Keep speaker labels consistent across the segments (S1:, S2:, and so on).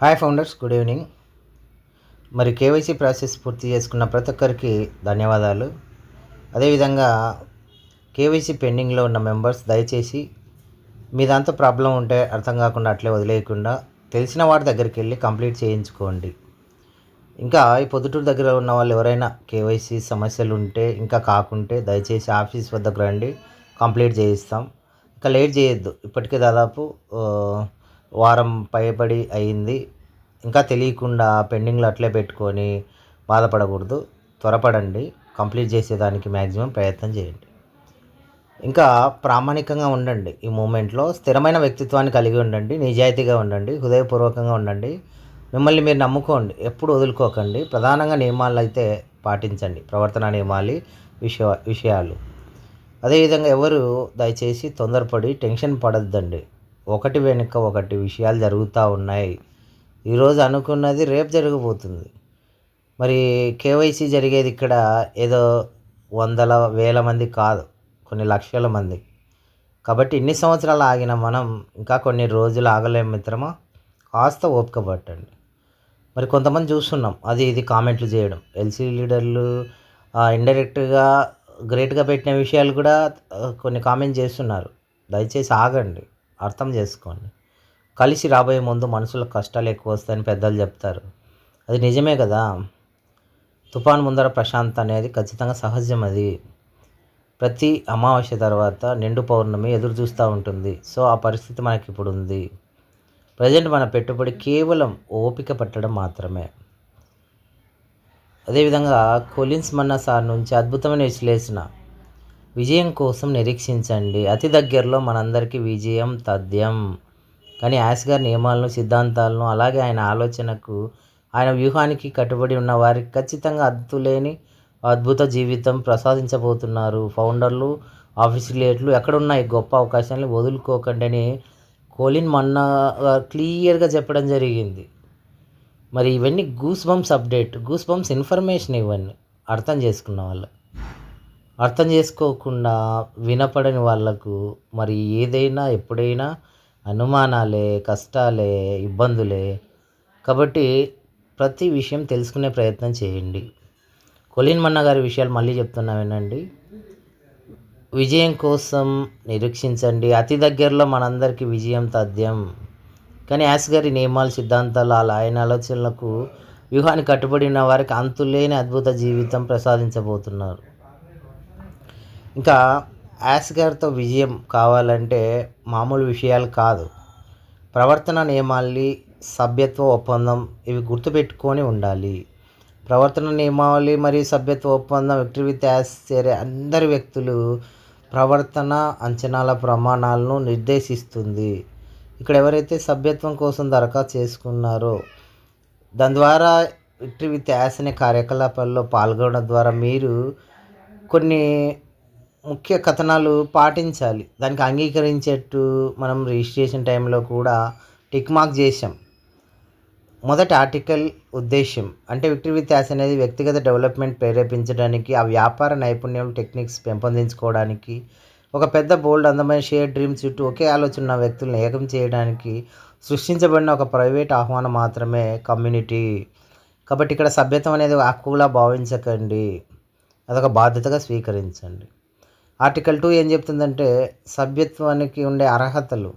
S1: Hi founders good evening మరి KYC process పూర్తి చేసుకున్న ప్రతి ఒక్కరికి ధన్యవాదాలు. అదేవిధంగా కేవైసీ పెండింగ్లో ఉన్న మెంబర్స్ దయచేసి మీ దాంతో ప్రాబ్లం ఉంటే అర్థం కాకుండా అట్లే వదిలేయకుండా తెలిసిన వాడి దగ్గరికి వెళ్ళి కంప్లీట్ చేయించుకోండి. ఇంకా ఈ పొద్దుటూరు దగ్గర ఉన్న వాళ్ళు ఎవరైనా కేవైసీ సమస్యలు ఉంటే ఇంకా కాకుంటే దయచేసి ఆఫీస్ వద్దకు రండి. కంప్లీట్ చేయిస్తాం. ఇంకా లేట్ చేయొద్దు. ఇప్పటికే దాదాపు వారం పైబడి అయింది. ఇంకా తెలియకుండా పెండింగ్లో అట్లే పెట్టుకొని బాధపడకూడదు. త్వరపడండి. కంప్లీట్ చేసేదానికి మ్యాక్సిమం ప్రయత్నం చేయండి. ఇంకా ప్రామాణికంగా ఉండండి. ఈ మూమెంట్లో స్థిరమైన వ్యక్తిత్వాన్ని కలిగి ఉండండి. నిజాయితీగా ఉండండి. హృదయపూర్వకంగా ఉండండి. మిమ్మల్ని మీరు నమ్ముకోండి. ఎప్పుడు వదులుకోకండి. ప్రధానంగా నియమాలు అయితే పాటించండి. ప్రవర్తన నియమాలు విషయ విషయాలు. అదేవిధంగా ఎవరు దయచేసి తొందరపడి టెన్షన్ పడద్దండి. ఒకటి వెనుక ఒకటి విషయాలు జరుగుతూ ఉన్నాయి. ఈరోజు అనుకున్నది రేపు జరగబోతుంది. మరి కేవైసీ జరిగేది ఇక్కడ ఏదో వందల వేల మంది కాదు కొన్ని లక్షల మంది. కాబట్టి ఇన్ని సంవత్సరాలు ఆగిన మనం ఇంకా కొన్ని రోజులు ఆగలేం మిత్రమా? కాస్త ఓపిక పట్టండి. మరి కొంతమంది చూస్తున్నాం అది ఇది కామెంట్లు చేయడం. ఎల్సీ లీడర్లు ఇండైరెక్ట్గా గ్రేట్గా పెట్టిన విషయాలు కూడా కొన్ని కామెంట్ చేస్తున్నారు. దయచేసి ఆగండి. అర్థం చేసుకోండి. కలిసి రాబోయే ముందు మనుషులకు కష్టాలు ఎక్కువ వస్తాయని పెద్దలు చెప్తారు. అది నిజమే కదా? తుఫాన్ ముందర ప్రశాంత అనేది ఖచ్చితంగా సహజం అది. ప్రతి అమావాస్య తర్వాత నిండు పౌర్ణమి ఎదురు చూస్తూ ఉంటుంది. సో ఆ పరిస్థితి మనకి ఇప్పుడు ఉంది. ప్రజెంట్ మన పెట్టుబడి కేవలం ఓపిక పట్టడం మాత్రమే. అదేవిధంగా కొలిన్స్ మన్నా సార్ నుంచి అద్భుతమైన విశ్లేషణ. విజయం కోసం నిరీక్షించండి. అతి దగ్గరలో మనందరికీ విజయం తథ్యం. కానీ యాస్ గారి నియమాలను సిద్ధాంతాలను అలాగే ఆయన ఆలోచనకు ఆయన వ్యూహానికి కట్టుబడి ఉన్న వారికి ఖచ్చితంగా అద్దులేని అద్భుత జీవితం ప్రసాదించబోతున్నారు. ఫౌండర్లు ఆఫీసులేట్లు ఎక్కడున్న ఈ గొప్ప అవకాశాలను వదులుకోకండి అని కోలిన్ మన్నా క్లియర్గా చెప్పడం జరిగింది. మరి ఇవన్నీ goose bumps update goose bumps information ఇవన్నీ. అర్థం చేసుకున్న వాళ్ళు అర్థం చేసుకోకుండా వినపడని వాళ్ళకు మరి ఏదైనా ఎప్పుడైనా అనుమానాలే కష్టాలే ఇబ్బందులే. కాబట్టి ప్రతి విషయం తెలుసుకునే ప్రయత్నం చేయండి. కొలిన్ మన్న గారి విషయాలు మళ్ళీ చెప్తున్నా వినండి. విజయం కోసం నిరీక్షించండి. అతి దగ్గరలో మనందరికీ విజయం తథ్యం. కానీ యాస్ గారి నియమాలు సిద్ధాంతాలు అలా ఆయన ఆలోచనలకు వ్యూహానికి కట్టుబడిన వారికి అంతులేని అద్భుత జీవితం ప్రసాదించబోతున్నారు. ఇంకా యాస్ గారితో విజయం కావాలంటే మామూలు విషయాలు కాదు. ప్రవర్తన నియమాల్ని సభ్యత్వ ఒప్పందం ఇవి గుర్తుపెట్టుకొని ఉండాలి. ప్రవర్తన నియమావళి మరియు సభ్యత్వ ఒప్పందం విక్టరీ విత్ యాస్ చేరే అందరి వ్యక్తులు ప్రవర్తన అంచనాల ప్రమాణాలను నిర్దేశిస్తుంది. ఇక్కడ ఎవరైతే సభ్యత్వం కోసం దరఖాస్తు చేసుకున్నారో దాని ద్వారా విక్టరీ విత్ యాస్ అనే కార్యకలాపాల్లో పాల్గొనడం ద్వారా మీరు కొన్ని ముఖ్య కథనాలు పాటించాలి. దానికి అంగీకరించేట్టు మనం రిజిస్ట్రేషన్ టైంలో కూడా టిక్ మార్క్ చేసాం మొదట ఆర్టికల్ ఉద్దేశ్యం. అంటే విక్టరీ విత్ యాస్ అనేది వ్యక్తిగత డెవలప్మెంట్ ప్రేరేపించడానికి ఆ వ్యాపార నైపుణ్యం టెక్నిక్స్ పెంపొందించుకోవడానికి ఒక పెద్ద బోల్డ్ అందమైన షేర్ డ్రీమ్ చుట్టూ ఒకే ఆలోచన ఉన్న వ్యక్తులను ఏకం చేయడానికి సృష్టించబడిన ఒక ప్రైవేట్ ఆహ్వానం మాత్రమే కమ్యూనిటీ. కాబట్టి ఇక్కడ సభ్యత్వం అనేది హక్కులా భావించకండి. అదొక బాధ్యతగా స్వీకరించండి. ఆర్టికల్ టూ ఏం చెప్తుందంటే సభ్యత్వానికి ఉండే అర్హతలు.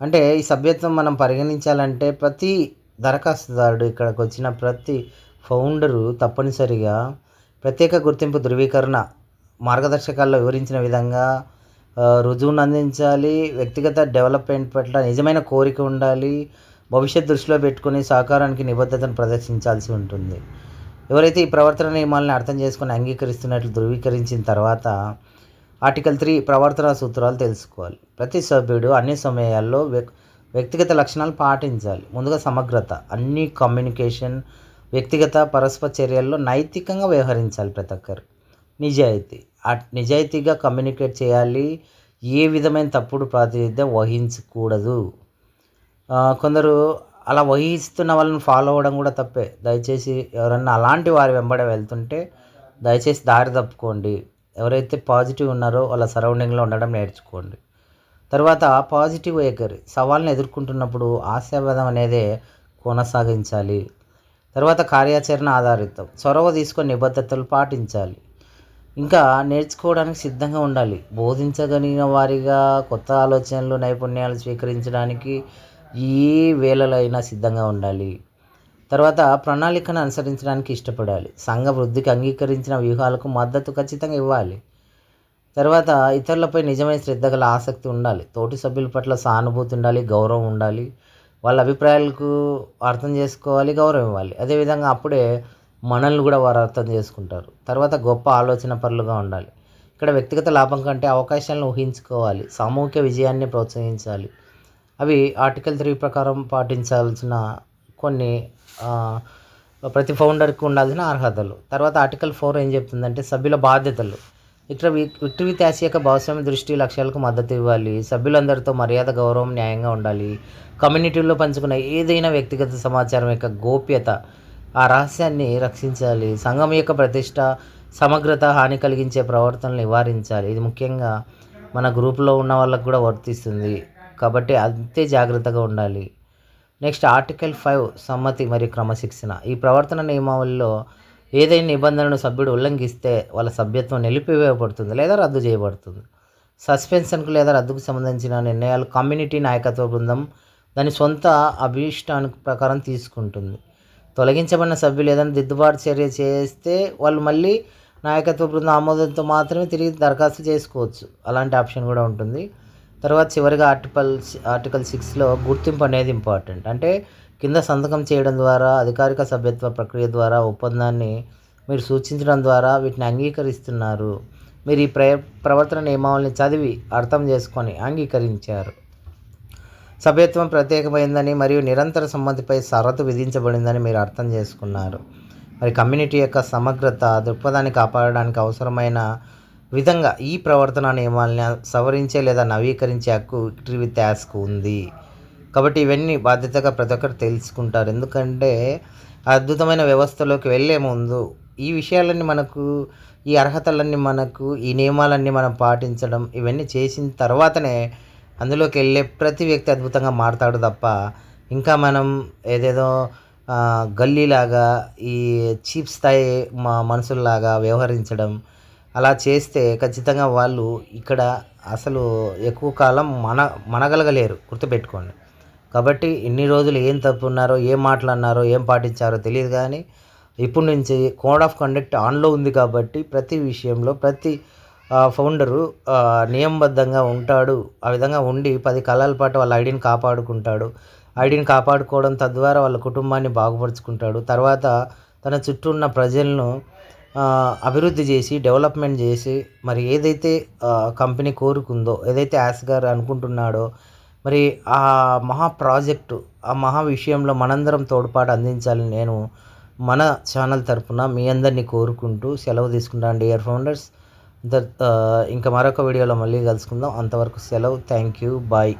S1: అంటే ఈ సభ్యత్వం మనం పరిగణించాలంటే ప్రతి దరఖాస్తుదారుడు ఇక్కడికి వచ్చిన ప్రతి ఫౌండరు తప్పనిసరిగా ప్రత్యేక గుర్తింపు ధృవీకరణ మార్గదర్శకాల్లో వివరించిన విధంగా రుజువును అందించాలి వ్యక్తిగత డెవలప్మెంట్ పట్ల నిజమైన కోరిక ఉండాలి భవిష్యత్ దృష్టిలో పెట్టుకుని సహకారానికి నిబద్ధతను ప్రదర్శించాల్సి ఉంటుంది. ఎవరైతే ఈ ప్రవర్తన నియమాలను అర్థం చేసుకొని అంగీకరిస్తున్నట్లు ధృవీకరించిన తర్వాత ఆర్టికల్ త్రీ ప్రవర్తన సూత్రాలు తెలుసుకోవాలి. ప్రతి సభ్యుడు అన్ని సమయాల్లో వ్యక్ వ్యక్తిగత లక్షణాలు పాటించాలి. ముందుగా సమగ్రత. అన్ని కమ్యూనికేషన్ వ్యక్తిగత పరస్పర చర్యల్లో నైతికంగా వ్యవహరించాలి ప్రతి ఒక్కరు. నిజాయితీ. నిజాయితీగా కమ్యూనికేట్ చేయాలి. ఏ విధమైన తప్పుడు ప్రాతినిధ్యం వహించకూడదు. కొందరు అలా వహిస్తున్న వాళ్ళని ఫాలో అవ్వడం కూడా తప్పే. దయచేసి ఎవరన్నా అలాంటి వారి వెంబడ వెళ్తుంటే దయచేసి దారి తప్పుకోండి. ఎవరైతే పాజిటివ్ ఉన్నారో వాళ్ళ సరౌండింగ్లో ఉండడం నేర్చుకోండి. తర్వాత పాజిటివ్ వైఖరి సవాల్ని ఎదుర్కొంటున్నప్పుడు ఆశావాదం అనేది కొనసాగించాలి. తర్వాత కార్యాచరణ ఆధారితం. చొరవ తీసుకొని నిబద్ధతలు పాటించాలి. ఇంకా నేర్చుకోవడానికి సిద్ధంగా ఉండాలి. బోధించగలిగిన వారిగా కొత్త ఆలోచనలు నైపుణ్యాలు స్వీకరించడానికి ఏ వేళలైనా సిద్ధంగా ఉండాలి. తర్వాత ప్రణాళికను అనుసరించడానికి ఇష్టపడాలి. సంఘ వృద్ధికి అంగీకరించిన వ్యూహాలకు మద్దతు ఖచ్చితంగా ఇవ్వాలి. తర్వాత ఇతరులపై నిజమైన శ్రద్ధ గల ఆసక్తి ఉండాలి. తోటి సభ్యుల పట్ల సానుభూతి ఉండాలి గౌరవం ఉండాలి. వాళ్ళ అభిప్రాయాలకు అర్థం చేసుకోవాలి గౌరవం ఇవ్వాలి. అదేవిధంగా అప్పుడే మనల్ని కూడా వారు అర్థం చేసుకుంటారు. తర్వాత గొప్ప ఆలోచన పరులుగా ఉండాలి. ఇక్కడ వ్యక్తిగత లాభం కంటే అవకాశాలను ఊహించుకోవాలి. సామూహిక విజయాన్ని ప్రోత్సహించాలి. అవి ఆర్టికల్ త్రీ ప్రకారం పాటించాల్సిన కొన్ని ప్రతి ఫౌండర్కి ఉండాల్సిన అర్హతలు. తర్వాత ఆర్టికల్ ఫోర్ ఏం చెప్తుందంటే సభ్యుల బాధ్యతలు. ఇక్కడ విక్టరీ త్యాసి యొక్క భాగస్వామ్య దృష్టి లక్ష్యాలకు మద్దతు ఇవ్వాలి. సభ్యులందరితో మర్యాద గౌరవం న్యాయంగా ఉండాలి. కమ్యూనిటీలో పంచుకున్న ఏదైనా వ్యక్తిగత సమాచారం యొక్క గోప్యత ఆ రహస్యాన్ని రక్షించాలి. సంఘం యొక్క ప్రతిష్ట సమగ్రత హాని కలిగించే ప్రవర్తనలు నివారించాలి. ఇది ముఖ్యంగా మన గ్రూపులో ఉన్న వాళ్ళకు కూడా వర్తిస్తుంది. కాబట్టి అంతే జాగ్రత్తగా ఉండాలి. నెక్స్ట్ ఆర్టికల్ ఫైవ్ సమ్మతి మరియు క్రమశిక్షణ. ఈ ప్రవర్తన నియమావళిలో ఏదైనా నిబంధనను సభ్యుడు ఉల్లంఘిస్తే వాళ్ళ సభ్యత్వం నిలిపివేయబడుతుంది లేదా రద్దు చేయబడుతుంది. సస్పెన్షన్కు లేదా రద్దుకు సంబంధించిన నిర్ణయాలు కమ్యూనిటీ నాయకత్వ బృందం దాని సొంత అభీష్టానికి ప్రకారం తీసుకుంటుంది. తొలగించబడిన సభ్యులు ఏదైనా దిద్దుబాటు చర్య చేస్తే వాళ్ళు మళ్ళీ నాయకత్వ బృందం ఆమోదంతో మాత్రమే తిరిగి దరఖాస్తు చేసుకోవచ్చు. అలాంటి ఆప్షన్ కూడా ఉంటుంది. తర్వాత చివరిగా ఆర్టికల్ ఆర్టికల్ సిక్స్లో గుర్తింపు అనేది ఇంపార్టెంట్. అంటే కింద సంతకం చేయడం ద్వారా అధికారిక సభ్యత్వ ప్రక్రియ ద్వారా ఒప్పందాన్ని మీరు సూచించడం ద్వారా వీటిని అంగీకరిస్తున్నారు. మీరు ఈ ప్ర ప్రవర్తన నియమావళిని చదివి అర్థం చేసుకొని అంగీకరించారు. సభ్యత్వం ప్రత్యేకమైందని మరియు నిరంతర సమ్మతిపై షరతు విధించబడిందని మీరు అర్థం చేసుకున్నారు. మరి కమ్యూనిటీ యొక్క సమగ్రత దృక్పథాన్ని కాపాడడానికి అవసరమైన విధంగా ఈ ప్రవర్తన నియమాలను సవరించే లేదా నవీకరించే హక్కు విక్టరీ విత్ యాస్కు ఉంది. కాబట్టి ఇవన్నీ బాధ్యతగా ప్రతి ఒక్కరు తెలుసుకుంటారు. ఎందుకంటే అద్భుతమైన వ్యవస్థలోకి వెళ్ళే ముందు ఈ విషయాలన్నీ మనకు ఈ అర్హతలన్నీ మనకు ఈ నియమాలన్నీ మనం పాటించడం ఇవన్నీ చేసిన తర్వాతనే అందులోకి వెళ్ళే ప్రతి వ్యక్తి అద్భుతంగా మారుతాడు తప్ప ఇంకా మనం ఏదేదో గల్లీలాగా ఈ చీప్ స్థాయి మా మనుషుల్లాగా వ్యవహరించడం అలా చేస్తే ఖచ్చితంగా వాళ్ళు ఇక్కడ అసలు ఎక్కువ కాలం మన మనగలగలేరు గుర్తుపెట్టుకోండి. కాబట్టి ఇన్ని రోజులు ఏం తప్పు ఉన్నారో ఏం మాట్లాడినారో ఏం పాటించారో తెలియదు కానీ ఇప్పటి నుంచి కోడ్ ఆఫ్ కండక్ట్ ఆన్లో ఉంది కాబట్టి ప్రతి విషయంలో ప్రతి ఫౌండరు నియమబద్ధంగా ఉంటాడు. ఆ విధంగా ఉండి పది కాలాల పాటు వాళ్ళ ఐడిని కాపాడుకుంటాడు. ఐడిని కాపాడుకోవడం తద్వారా వాళ్ళ కుటుంబాన్ని బాగుపరుచుకుంటాడు. తర్వాత తన చుట్టూ ఉన్న ప్రజలను అభివృద్ధి చేసి డెవలప్మెంట్ చేసి మరి ఏదైతే కంపెనీ కోరుకుందో ఏదైతే యాస్ గారు అనుకుంటున్నాడో మరి ఆ మహా ప్రాజెక్టు ఆ మహా విషయంలో మనందరం తోడ్పాటు అందించాలని నేను మన ఛానల్ తరపున మీ అందరినీ కోరుకుంటూ సెలవు తీసుకుంటాను డియర్ ఫౌండర్స్. ఇంకా మరొక వీడియోలో మళ్ళీ కలుసుకుందాం. అంతవరకు సెలవు. Thank you. బాయ్.